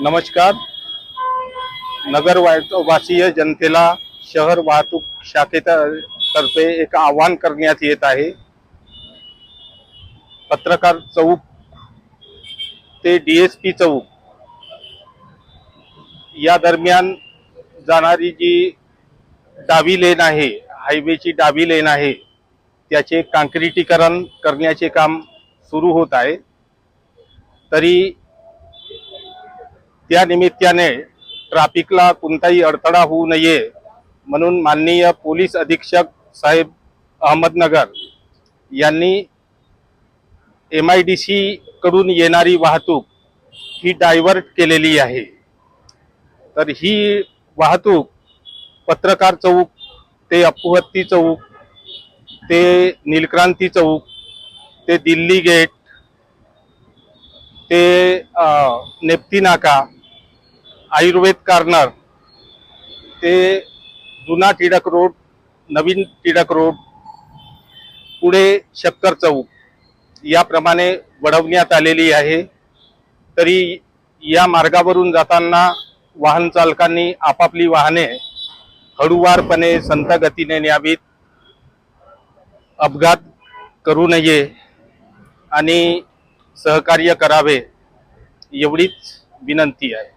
नमस्कार. नगर वासीय जनतेला शहर वाहतूक शाखेतर्फे एक आवाहन करण्यात येत आहे. पत्रकार चौक ते डीएसपी चौक या दरम्यान जाणारी जी डावी लेन आहे हायवेची डावी लेन आहे त्याचे काँक्रिटीकरण करण्याचे काम सुरू होत आहे. तरी त्या निमित्ताने ट्रॅफिकला कोणताही अडथळा होऊ नये म्हणून माननीय पोलीस अधीक्षक साहेब अहमदनगर यांनी एम आय डी सी कडून येणारी वाहतूक ही डायव्हर्ट केलेली आहे. तर ही वाहतूक पत्रकार चौक ते अपुहत्ती चौक ते नीलक्रांती चौक ते दिल्ली गेट ते नेप्ती नाका आयुर्वेद कार्नर ते जुना टिळक रोड नवीन टिळक रोड पुढे शक्कर चौक याप्रमाणे वळवण्यात आलेली आहे. तरी या मार्गावरून जाताना वाहन चालकांनी आपापली वाहने हळूवारपणे संथ गतीने न्यावीत अपघात करू नये आणि सहकार्य करावे एवढीच विनंती आहे.